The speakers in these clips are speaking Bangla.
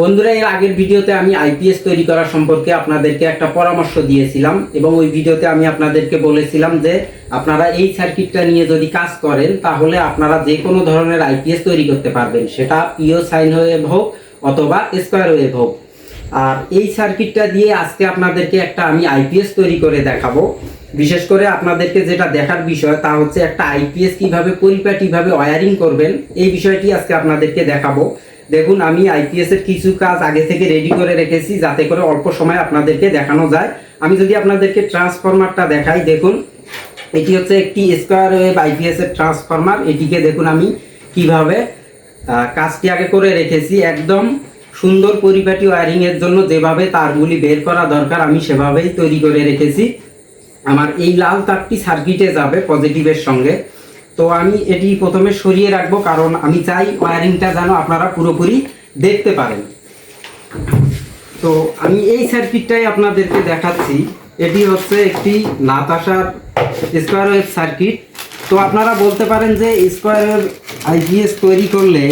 বন্ধুরা, এর আগের ভিডিওতে আমি আইপিএস তৈরি করা সম্পর্কে আপনাদেরকে একটা পরামর্শ দিয়েছিলাম এবং ওই ভিডিওতে আমি আপনাদেরকে বলেছিলাম যে আপনারা এই সার্কিটটা নিয়ে যদি কাজ করেন, তাহলে আপনারা যে কোনো ধরনের আইপিএস তৈরি করতে পারবেন। সেটা পিও সাইন ওয়েভ হোক অথবা স্কোয়ার ওয়েভ হোক। আর এই সার্কিটটা দিয়ে আজকে আপনাদেরকে একটা আমি আইপিএস তৈরি করে দেখাবো। বিশেষ করে আপনাদেরকে যেটা দেখার বিষয়, তা হচ্ছে একটা আইপিএস কীভাবে পরিপাটিভাবে ওয়ারিং করবেন, এই বিষয়টি আজকে আপনাদেরকে দেখাবো। দেখুন, আমি আইপিএস এর কিছু কাজ আগে থেকে রেডি করে রেখেছি, যাতে করে অল্প সময় আপনাদেরকে দেখানো যায়। আমি যদি আপনাদেরকে ট্রান্সফরমারটা দেখাই, দেখুন, এটি হচ্ছে একটি স্কোয়ার ওয়েভ আইপিএস এর ট্রান্সফরমার এটিকে দেখুন আমি কীভাবে কাজটি আগে করে রেখেছি। একদম সুন্দর পরিপাটি ওয়্যারিং এর জন্য যেভাবে তারগুলি বের করা দরকার, আমি সেভাবেই তৈরি করে রেখেছি। আমার এই লাল তারটি সার্কিটে যাবে পজিটিভের সঙ্গে। তো আমি এটি প্রথমে সরিয়ে রাখব, কারণ আমি চাই ওয়ারিংটা যেন আপনারা পুরোপুরি দেখতে পারেন। তো আমি এই সার্কিটটাই আপনাদেরকে দেখাচ্ছি। এটি হচ্ছে একটি নাতাশার স্কোয়ার ওয়েভ সার্কিট। তো আপনারা বলতে পারেন যে স্কোয়ার ওয়েভ আইপিএস তৈরি করলে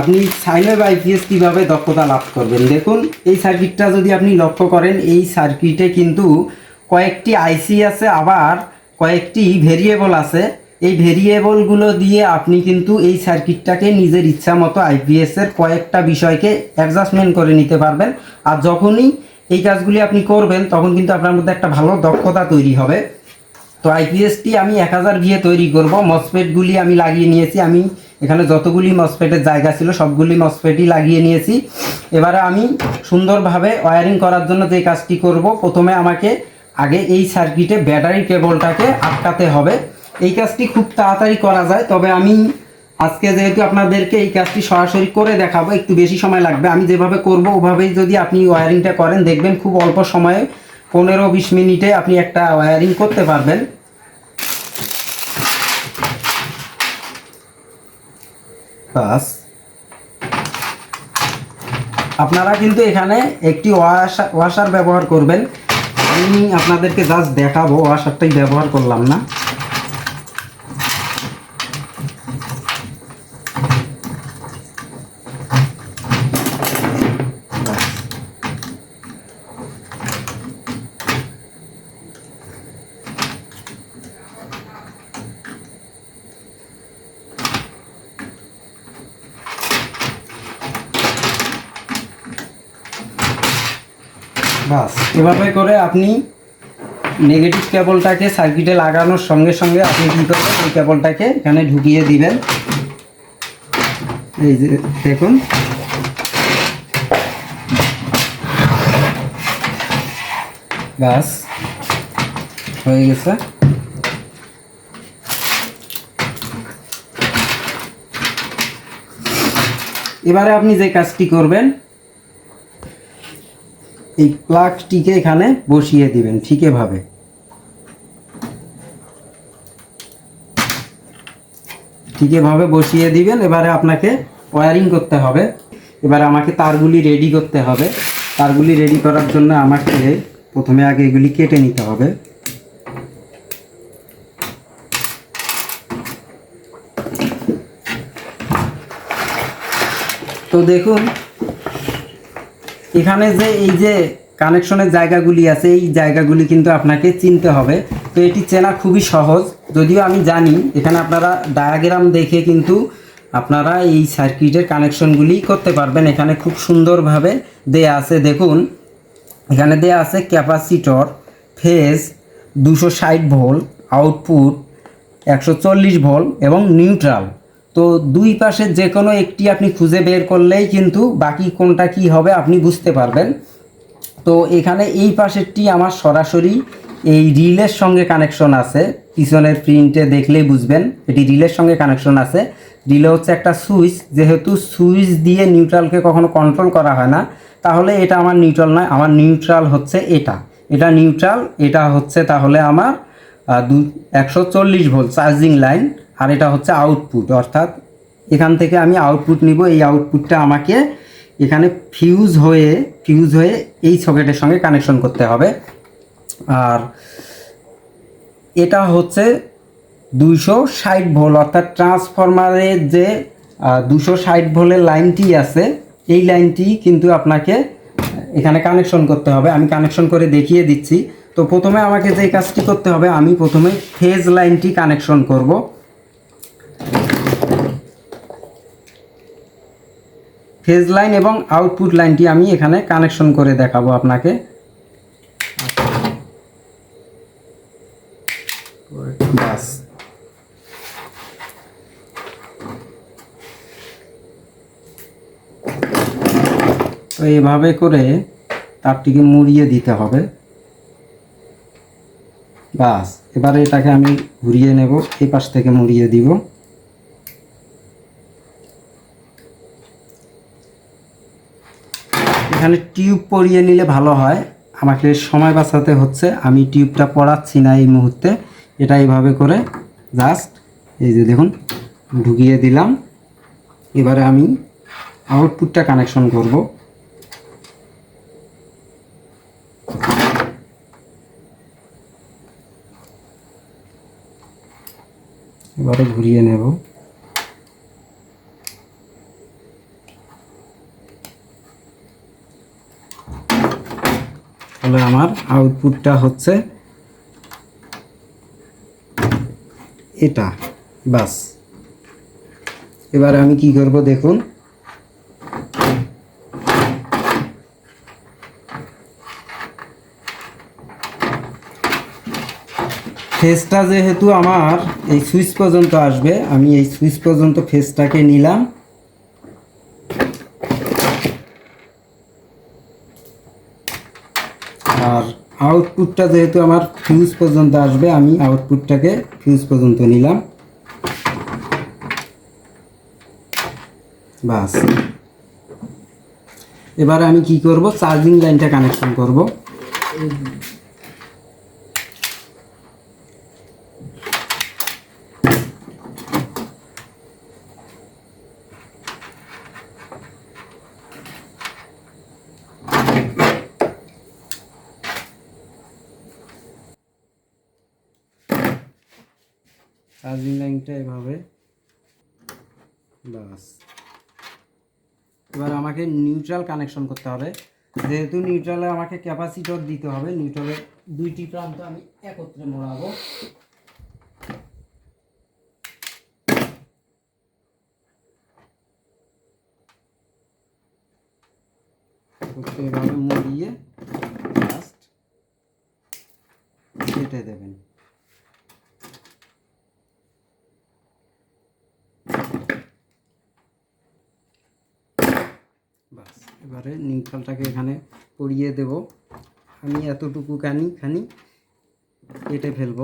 আপনি সাইন ওয়েভ আইপিএস কীভাবে দক্ষতা লাভ করবেন? দেখুন, এই সার্কিটটা যদি আপনি লক্ষ্য করেন, এই সার্কিটে কিন্তু কয়েকটি আইসি আছে, আবার কয়েকটি ভেরিয়েবল আছে। এই ভেরিয়েবলগুলো দিয়ে আপনি কিন্তু এই সার্কিটটাকে নিজের ইচ্ছা মতো আইপিএস এর কয়েকটা বিষয়কে অ্যাডজাস্টমেন্ট করে নিতে পারবেন। আর যখনই এই কাজগুলি আপনি করবেন, তখন কিন্তু আপনার মধ্যে একটা ভালো দক্ষতা তৈরি হবে। তো আইপিএসটি আমি এক হাজার ভিয়ে তৈরি করব। মসফেটগুলি আমি লাগিয়ে নিয়েছি। আমি এখানে যতগুলি মসফেটের জায়গা ছিল, সবগুলি মসফেটই লাগিয়ে নিয়েছি। এবারে আমি সুন্দরভাবে ওয়ারিং করার জন্য যে কাজটি করব, প্রথমে আমাকে আগে এই সার্কিটে ব্যাটারি কেবলটাকে আটকাতে হবে। এই কাজটি খুব তাড়াতাড়ি করা যায়, তবে আমি আজকে যেহেতু আপনাদেরকে এই কাজটি সরাসরি করে দেখাবো, একটু বেশি সময় লাগবে। আমি যেভাবে করব, ওভাবেই যদি আপনি ওয়্যারিংটা করেন, দেখবেন খুব অল্প সময়ে পনেরো বিশ মিনিটে আপনি একটা ওয়্যারিং করতে পারবেন। আপনারা কিন্তু এখানে একটি ওয়াশার ওয়াশার ব্যবহার করবেন। আমি আপনাদেরকে জাস্ট দেখাবো, ওয়াশারটাই ব্যবহার করলাম না বাস এভাবে করে আপনি নেগেটিভ কেবলটাকে সার্কিটে লাগানোর সঙ্গে সঙ্গে আপনি কী করবেন, এই কেবলটাকে এখানে ঢুকিয়ে দিবেন। এই যে দেখুন। বাস হয়ে গেছে। এবারে আপনি যে কাজটি করবেন এই প্লাগটিকে এখানে বসিয়ে দিবেন, ঠিক এভাবে। ঠিক এভাবে বসিয়ে দিবেন, এবারে আপনাকে ওয়ারিং করতে হবে। এবারে আমাকে তারগুলি রেডি করতে হবে। তারগুলি রেডি করার জন্য আমাকে প্রথমে আগে এগুলি কেটে নিতে হবে। তো দেখুন এখানে যে এই যে কানেকশনের জায়গাগুলি আছে, এই জায়গাগুলি কিন্তু আপনাকে চিনতে হবে। তো এটি চেনা খুবই সহজ। যদিও আমি জানি, এখানে আপনারা ডায়াগ্রাম দেখে কিন্তু আপনারা এই সার্কিটের কানেকশনগুলি করতে পারবেন। এখানে খুব সুন্দরভাবে দেয়া আছে, দেখুন। এখানে দেয়া আছে ক্যাপাসিটর ফেজ দুশো ষাট ভোল্ট আউটপুট একশো চল্লিশ ভোল্ট এবং নিউট্রাল তো দুই পাশে যে কোনো একটি আপনি খুঁজে বের করলেই কিন্তু বাকি কোনটা কি হবে আপনি বুঝতে পারবেন। তো এখানে এই পাশেরটি আমার সরাসরি এই রিলের সঙ্গে কানেকশন আছে। পিছনের প্রিন্টে দেখলেই বুঝবেন এটি রিলের সঙ্গে কানেকশন আছে। রিলে হচ্ছে একটা সুইচ, যেহেতু সুইচ দিয়ে নিউট্রালকে কখনো কন্ট্রোল করা হয় না, তাহলে এটা আমার নিউট্রাল নয়, আমার নিউট্রাল হচ্ছে এটা। এটা নিউট্রাল, এটা হচ্ছে তাহলে আমার দু একশো চল্লিশ ভোল্ট চার্জিং লাইন। আর এটা হচ্ছে আউটপুট অর্থাৎ এখান থেকে আমি আউটপুট নিব, এই আউটপুটটা আমাকে এখানে ফিউজ হয়ে ফিউজ হয়ে এই সকেটের সঙ্গে কানেকশন করতে হবে। আর এটা হচ্ছে দুইশো ষাট ভোল অর্থাৎ ট্রান্সফরমারের যে দুশো ষাট ভোলের লাইনটি আছে, এই লাইনটি কিন্তু আপনাকে এখানে কানেকশন করতে হবে। আমি কানেকশন করে দেখিয়ে দিচ্ছি। তো প্রথমে আমাকে যে কাজটি করতে হবে, আমি প্রথমে ফেজ লাইনটি কানেকশন করব। ফেজ লাইন এবং আউটপুট লাইনটি আমি এখানে কানেকশন করে দেখাবো আপনাকে। তো এভাবে করে তারটিকে মুড়িয়ে দিতে হবে। বাস। এবারে এটাকে আমি ঘুরিয়ে নেব এই পাশ থেকে মুড়িয়ে দিব। এখানে টিউব পরিয়ে নিলে ভালো হয়। আমাকে সময় বাঁচাতে হচ্ছে। আমি টিউবটা পড়াচ্ছি না এই মুহূর্তে। এটা এইভাবে করে জাস্ট এই যে দেখুন, ঢুকিয়ে দিলাম। এবারে আমি আউটপুটটা কানেকশন করব। এবারে ঘুরিয়ে নেব। তাহলে আমার আউটপুটটা হচ্ছে এটা, বাস। এবারে আমি কি করব দেখুন। ফেসটা যেহেতু আমার এই সুইচ পর্যন্ত আসবে, আমি এই সুইচ পর্যন্ত ফেসটাকে নিলাম আর আউটপুটটা যেহেতু আমার ফিউজ পর্যন্ত আসবে, আমি আউটপুটটাকে ফিউজ পর্যন্ত নিলাম। বাস। এবারে আমি কি করব? চার্জিং লাইনটা কানেকশন করব। চার্জিং লাইনটা এভাবে। বাস এবার আমাকে নিউট্রাল কানেকশন করতে হবে। যেহেতু নিউট্রালে আমাকে ক্যাপাসিটর দিতে হবে নিউট্রালের দুইটি প্রান্ত আমি একত্রে মোড়াবো একত্রে এভাবে মুড়িয়ে জাস্ট কেটে দেবেন বাস এবারে নিমখালটাকে এখানে পরিয়ে দেব। আমি এতটুকু কানি খানি কেটে ফেলব।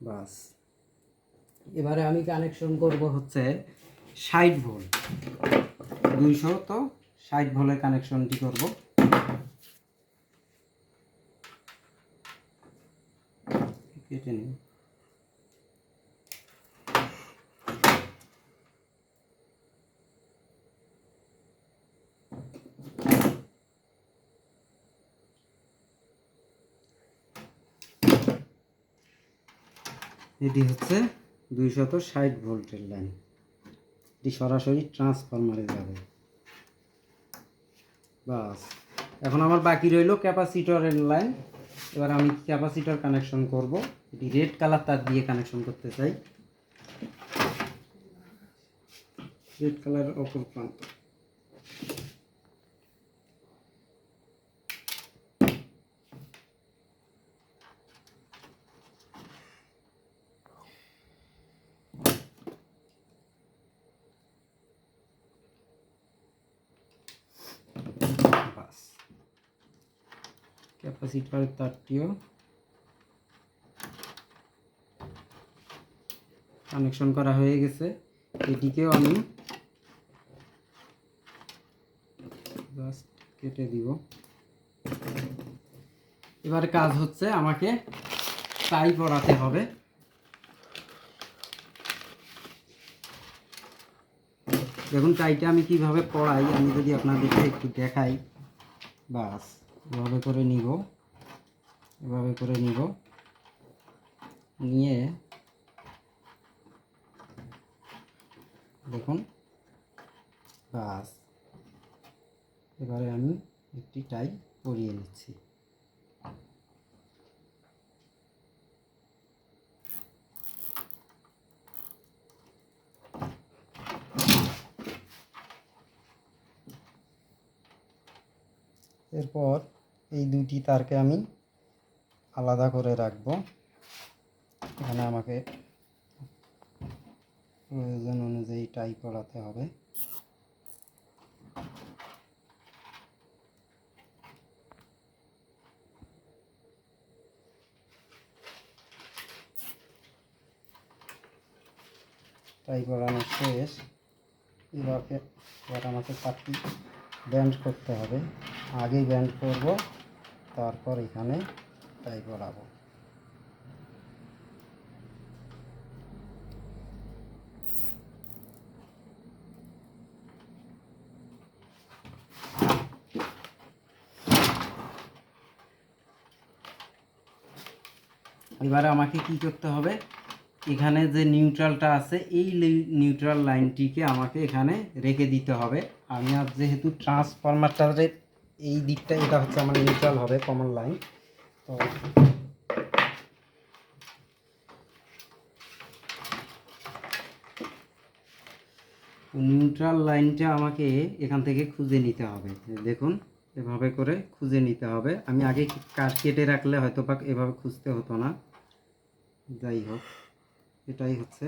বাস। এবারে আমি কানেকশন করব হচ্ছে ষাট ভোল্ট। দুইশো তো ষাট ভোল্টের কানেকশনটি করব কেটে নিই এটি হচ্ছে দুইশত ষাট ভোল্টের লাইন এটি সরাসরি ট্রান্সফরমারে যাবে। বাস। এখন আমার বাকি রইল ক্যাপাসিটরের লাইন এবার আমি ক্যাপাসিটর কানেকশন করব। এটি রেড কালার তার দিয়ে কানেকশন করতে চাই। রেড কালার অপর প্রান্ত বাস ক্যাপাসিটরের তারটিও কানেকশন করা হয়ে গেছে। এটিকেও আমি কেটে দিব। এবার কাজ হচ্ছে আমাকে টাই পড়াতে হবে। দেখুন টাইটা আমি কীভাবে পড়াই, আমি যদি আপনাদেরকে একটু দেখাই। বাস, এভাবে করে নিব। এভাবে করে নিব। নিয়ে দেখুন বাস এবারে আমি একটি টাই পরিয়ে নিচ্ছি। এরপর এই দুটি তারকে আমি আলাদা করে রাখব। এখানে আমাকে প্রয়োজন অনুযায়ী টাই করাতে হবে। টাই করানো শেষ। এবারে এবার আমাকে চারটি ব্যান্ড করতে হবে। আগেই ব্যান্ড করব, তারপর এখানে টাই করাবো। এবারে আমাকে কি করতে হবে? এখানে যে নিউট্রালটা আছে, এই নিউট্রাল লাইনটিকে আমাকে এখানে রেখে দিতে হবে। আমি আর যেহেতু ট্রান্সফরমারটার এই দিকটা, এটা হচ্ছে আমার নিউট্রাল হবে, কমন লাইন। নিউট্রাল লাইনটা আমাকে এখান থেকে খুঁজে নিতে হবে। দেখুন, এভাবে করে খুঁজে নিতে হবে। আমি আগে কাঠ কেটে রাখলে হয়তো বা এভাবে খুঁজতে হতো না। যাই হোক, এটাই হচ্ছে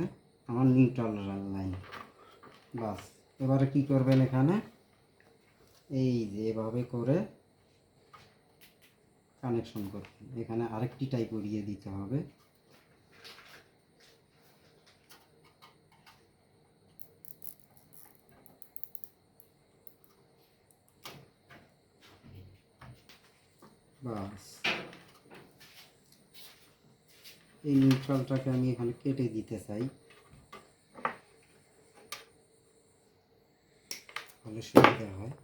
আমার নিউট্রাল লাইন বাস, এবারে কি করবেন এখানে? এই যে, এভাবে করে কানেকশন করতে এখানে আরেকটি টাইপ করিয়ে দিতে হবে। এই নিউট্রালটাকে আমি এখানে কেটে দিতে চাই। তাহলে সুবিধা হয়।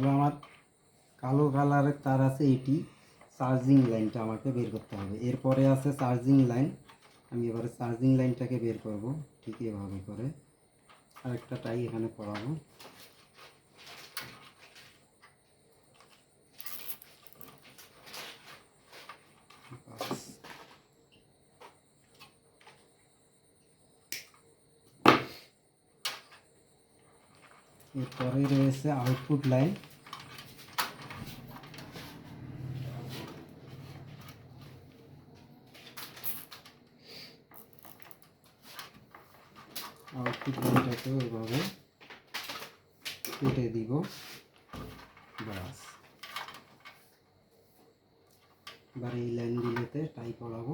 তবে আমার কালো কালারের তার আছে এটি। চার্জিং লাইনটা আমাকে বের করতে হবে। এরপরে আছে চার্জিং লাইন আমি এবারে চার্জিং লাইনটাকে বের করব। ঠিক এভাবে করে। আরেকটা টাই এখানে বাস। এরপরে রয়েছে আউটপুট লাইন আউটপুট এভাবে কেটে দিব। বাস এবার এই লাইনগুলোতে টাই পড়াবো।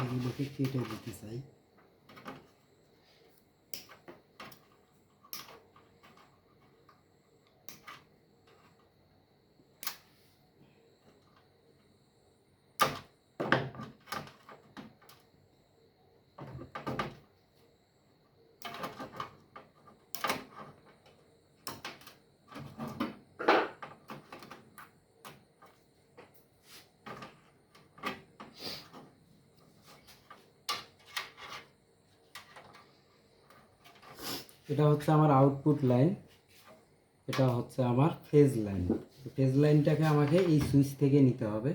এগুলোকে কেটে দিতে চাই। এটা হচ্ছে আমার আউটপুট লাইন এটা হচ্ছে আমার ফেজ লাইন ফেজ লাইনটাকে আমাকে এই সুইচ থেকে নিতে হবে।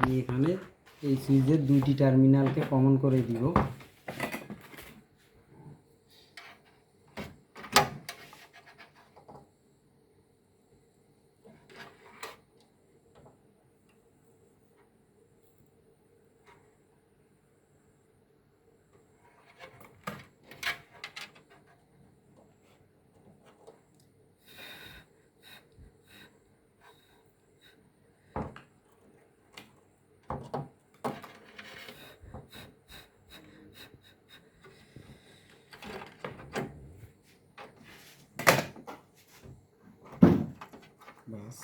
আমি এখানে এই সুইচের দুইটি টার্মিনালকে কমন করে দিব। বাস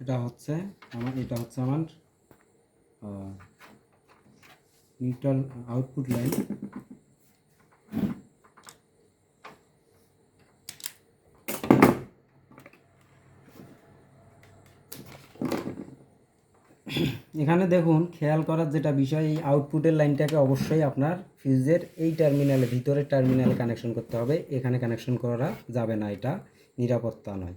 এটা হচ্ছে আমার এটা হচ্ছে আমার নিউট্রাল আউটপুট লাইন এখানে দেখুন, খেয়াল করার যেটা বিষয়, এই আউটপুটের লাইনটাকে অবশ্যই আপনার ফিউজের এই টার্মিনালে ভিতরের টার্মিনালে কানেকশন করতে হবে। এখানে কানেকশন করা যাবে না এটা, নিরাপত্তা নয়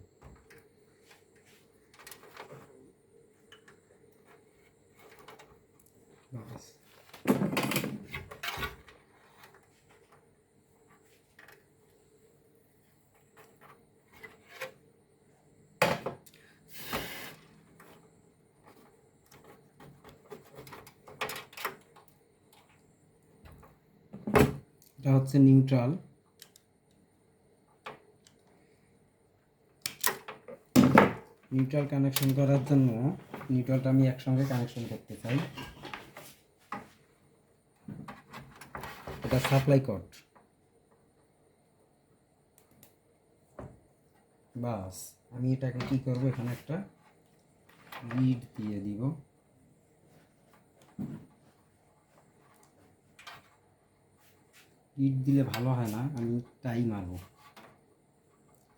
বাস এটা হচ্ছে নিউট্রাল নিউট্রাল কানেকশন করার জন্য নিউট্রালটা আমি একসঙ্গে কানেকশন করতে চাই। এটা সাপ্লাই কট বাস, আমি এটাকে কি করব? এখানে একটা লিড দিয়ে দিব। ইট দিলে ভালো হয় না, আমি তাই মারবো।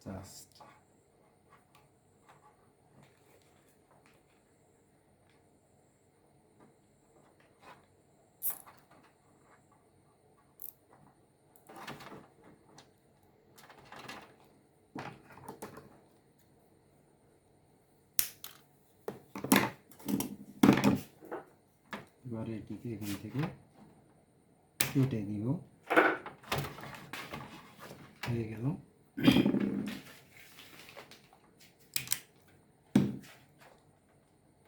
জাস্ট এবারে এটিকে এখান থেকে কেটে দিব। হয়ে গেল।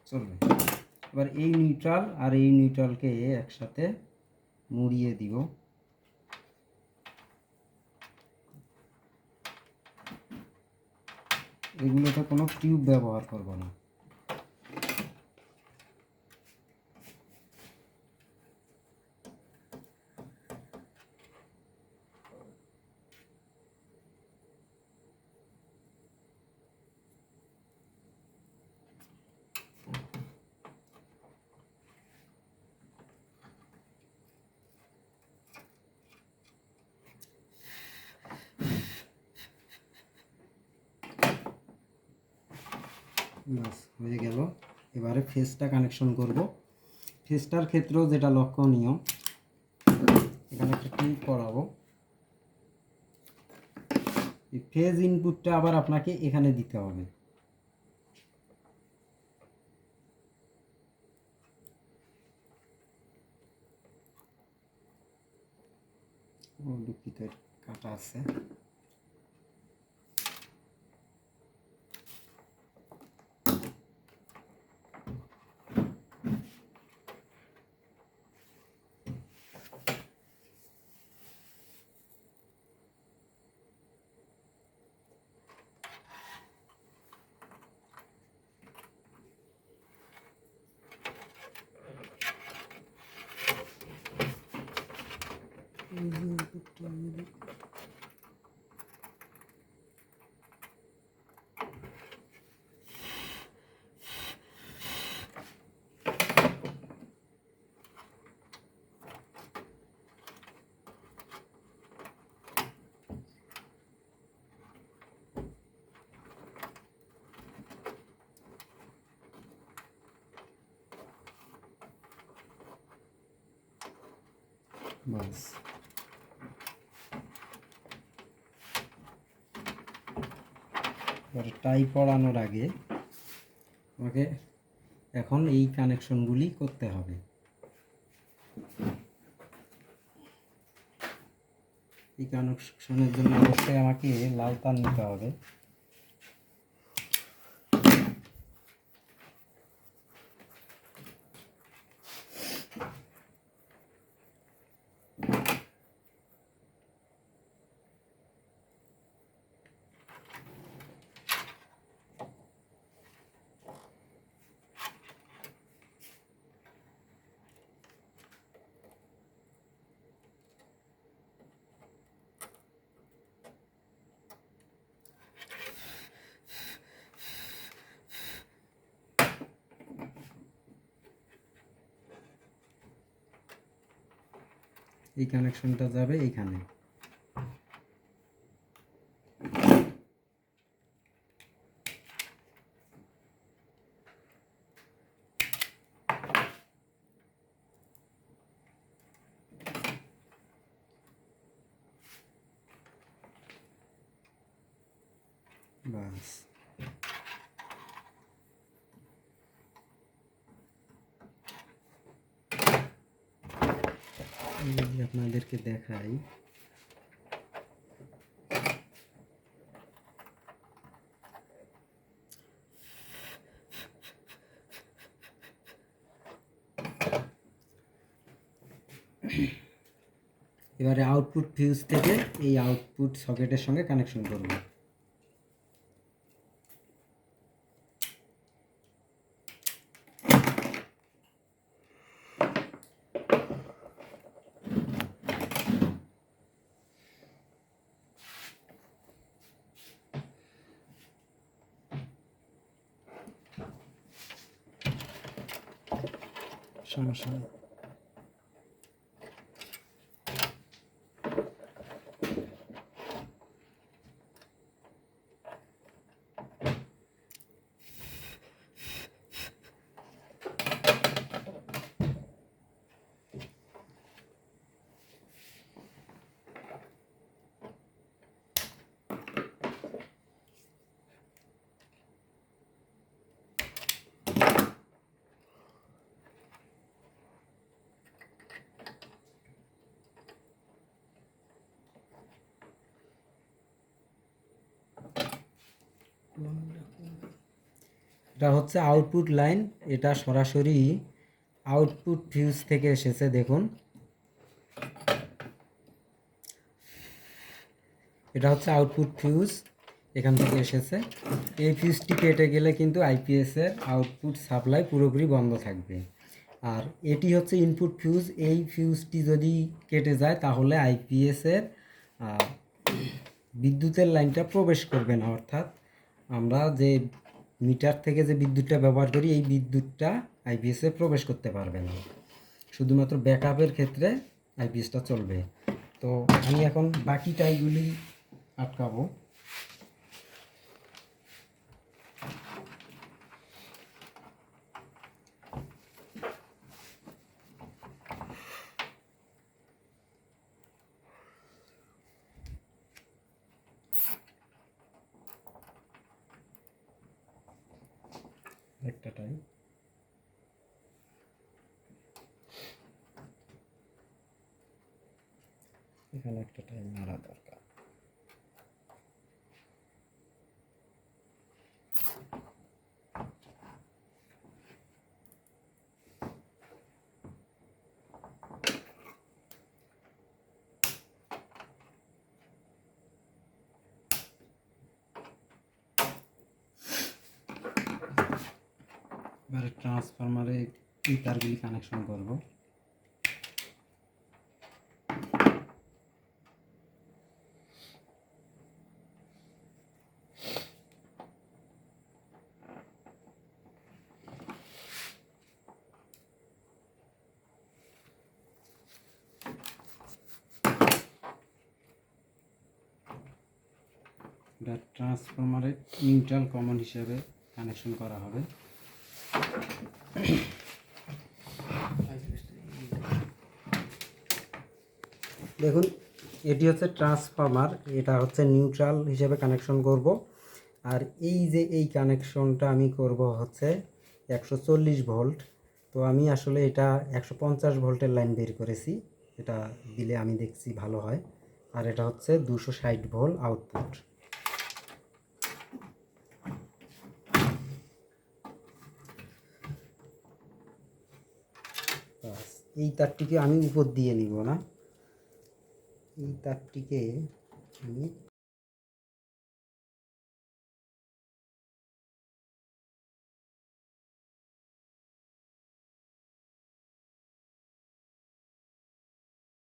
চলবে এবার এই নিউট্রাল আর এই নিউট্রালকে একসাথে মুড়িয়ে দিব। এগুলোতে কোনো টিউব ব্যবহার করব না বাস হয়ে গেল এবারে ফেসটা কানেকশন করব। ফেসটার ক্ষেত্রেও যেটা লক্ষণীয় এখানে একটা ক্লিক করাবো। ফেজ ইনপুটটা আবার আপনাকে এখানে দিতে হবে। দুঃখিত, কাটা আছে। বাস এবার টাই পড়ানোর আগে আমাকে এখন এই কানেকশনগুলি করতে হবে। এই কানেকশনের জন্য অবশ্যই আমাকে লাল তার নিতে হবে। এই কানেকশনটা যাবে এইখানে। বাস। এই যে আপনাদেরকে দেখাই। এবারে আউটপুট ফিউজ থেকে এই আউটপুট সকেটের সঙ্গে কানেকশন করব। সমস্যা নেই এটা হচ্ছে আউটপুট লাইন এটা সরাসরি আউটপুট ফিউজ থেকে এসেছে, দেখুন। এটা হচ্ছে আউটপুট ফিউজ এখান থেকে এসেছে। এই ফিউজটি কেটে গেলে কিন্তু আইপিএসের আউটপুট সাপ্লাই পুরোপুরি বন্ধ থাকবে। আর এটি হচ্ছে ইনপুট ফিউজ এই ফিউজটি যদি কেটে যায়, তাহলে আইপিএসের বিদ্যুতের লাইনটা প্রবেশ করবে না, অর্থাৎ আমরা যে মিটার থেকে যে বিদ্যুৎটা ব্যবহার করি, এই বিদ্যুৎটা আইপিএসে প্রবেশ করতে পারবে না। শুধুমাত্র ব্যাকআপের ক্ষেত্রে আইপিএসটা চলবে। তো আমি এখন বাকি টাইগুলি আটকাবো একটা টাই এখানে একটা টাইম মারা দরকার এবারে ট্রান্সফরমারে এই তারগুলি কানেকশন করব? এটা ট্রান্সফরমারে নিউট্রাল কমন হিসেবে কানেকশন করা হবে। দেখুন, এটি হচ্ছে ট্রান্সফরমার এটা হচ্ছে নিউট্রাল হিসেবে কানেকশন করব। আর এই যে এই কানেকশনটা আমি করব হচ্ছে একশো চল্লিশ ভোল্ট। তো আমি আসলে এটা একশো পঞ্চাশ ভোল্টের লাইন বের করেছি। এটা দিলে আমি দেখছি ভালো হয়। আর এটা হচ্ছে দুশো ষাট ভোল্ট আউটপুট বাস এই তারটিকে আমি উপর দিয়ে নিব না। এই তারটিকে আমি